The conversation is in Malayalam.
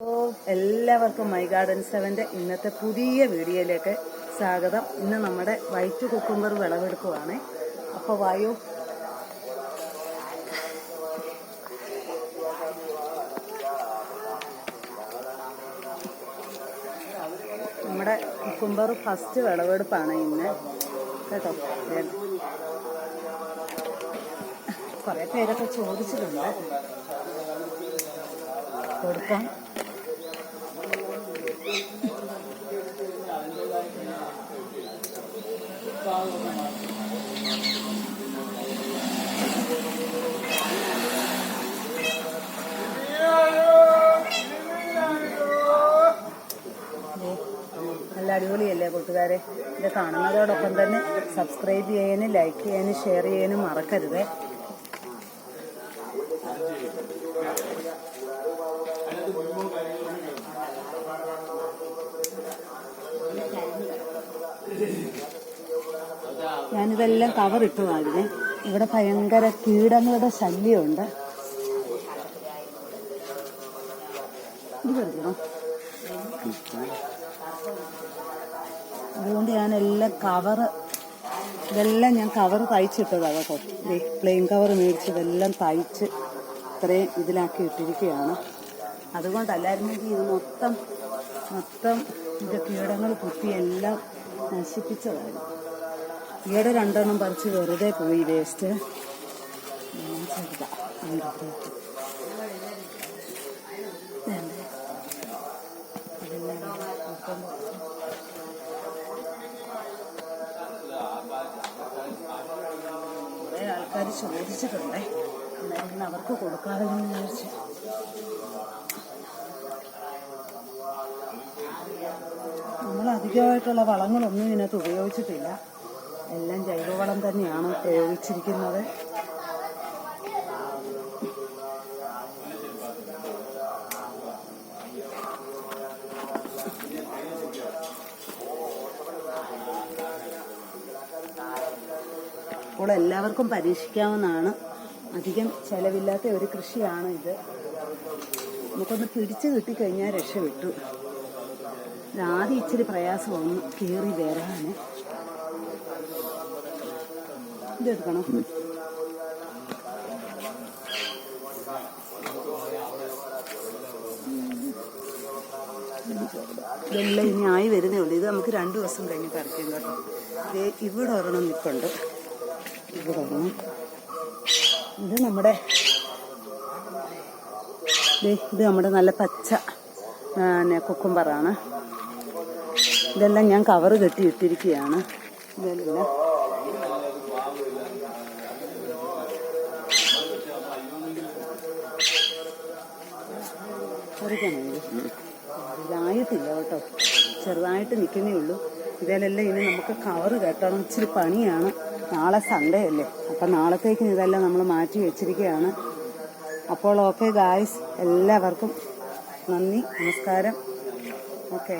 ഓ എല്ലാവർക്കും മൈ ഗാർഡൻ സെവന്റെ ഇന്നത്തെ പുതിയ വീഡിയോയിലേക്ക് സ്വാഗതം. ഇന്ന് നമ്മുടെ വൈറ്റ് കുക്കുംബർ വിളവെടുക്കുവാണ്. അപ്പോൾ വായു. നമ്മുടെ കുക്കുംബർ ഫസ്റ്റ് വിളവെടുപ്പാണ് ഇന്ന്. കേട്ടോ. കുറേ പേരൊക്കെ ചോദിച്ചിട്ടുണ്ട്. കൊടുക്കാം. നല്ല അടിപൊളിയല്ലേ കൂട്ടുകാരെ? ഇത് കാണുന്നതോടൊപ്പം തന്നെ സബ്സ്ക്രൈബ് ചെയ്യാനും ലൈക്ക് ചെയ്യാനും ഷെയർ ചെയ്യാനും മറക്കരുതേ. ഞാനിതെല്ലാം കവറിട്ട് വാഴുന്നേ ഇവിടെ ഭയങ്കര കീടങ്ങളുടെ ശല്യമുണ്ട്. അതുകൊണ്ട് ഞാനെല്ലാം കവറ് ഇതെല്ലാം ഞാൻ കവർ തയ്ച്ചിട്ടതാണ് പ്ലെയിൻ കവർ മേടിച്ച് ഇതെല്ലാം തയ്ച്ച് ഇത്രയും ഇതിലാക്കി ഇട്ടിരിക്കുകയാണ്. അതുകൊണ്ടല്ലായിരുന്നെങ്കിൽ ഇത് മൊത്തം മൊത്തം ഇത് കീടങ്ങൾ കുത്തി എല്ലാം നശിപ്പിച്ചതായിരുന്നു. ഈയിടെ രണ്ടെണ്ണം പറിച്ച് വെറുതെ പോയി വേസ്റ്റ് കുറേ ആൾക്കാർ ചോദിച്ചിട്ടുണ്ടേ. എന്നായിരുന്നു അവർക്ക് കൊടുക്കാതെ വിചാരിച്ചു. നമ്മൾ അധികമായിട്ടുള്ള വളങ്ങളൊന്നും ഇതിനകത്ത് ഉപയോഗിച്ചിട്ടില്ല. എല്ലാം ജൈവവളം തന്നെയാണ് ഉപയോഗിച്ചിരിക്കുന്നത്. അപ്പോൾ എല്ലാവർക്കും പരീക്ഷിക്കാവുന്നതാണ്. അധികം ചെലവില്ലാത്ത ഒരു കൃഷിയാണ് ഇത്. നമുക്കൊന്ന് പിടിച്ചു കിട്ടിക്കഴിഞ്ഞാൽ രക്ഷപ്പെട്ടു. ആദ്യം ഇച്ചിരി പ്രയാസമാണ്. കീറി വരാന് ഇതെല്ലാം ഇനി ആയി വരുന്നേ ഉള്ളൂ. ഇത് നമുക്ക് രണ്ടു ദിവസം കഴിഞ്ഞ് പറിക്കും കേട്ടോ. ഇവിടെ ഒരെണ്ണം നിൽപ്പുണ്ട് ഇവിടെ ഒരെണ്ണം. ഇത് നമ്മുടെ ഇത് നമ്മുടെ നല്ല പച്ച കുക്കുംബറാണ് ഇതെല്ലാം ഞാൻ കവറ് കെട്ടി ഇട്ടിരിക്കുകയാണ്. ഇതെല്ലാം ഇതായിട്ടില്ല കേട്ടോ. ചെറുതായിട്ട് നിൽക്കുന്നേ ഉള്ളൂ. ഇതിലെല്ലാം ഇനി നമുക്ക് കവറ് കെട്ടണം. ഇച്ചിരി പണിയാണ്. നാളെ സൺഡേ അല്ലേ? അപ്പം നാളത്തേക്ക് ഇതെല്ലാം നമ്മൾ മാറ്റി വെച്ചിരിക്കുകയാണ്. അപ്പോൾ ഓക്കെ ഗായ്സ് എല്ലാവർക്കും നന്ദി നമസ്കാരം. ഓക്കെ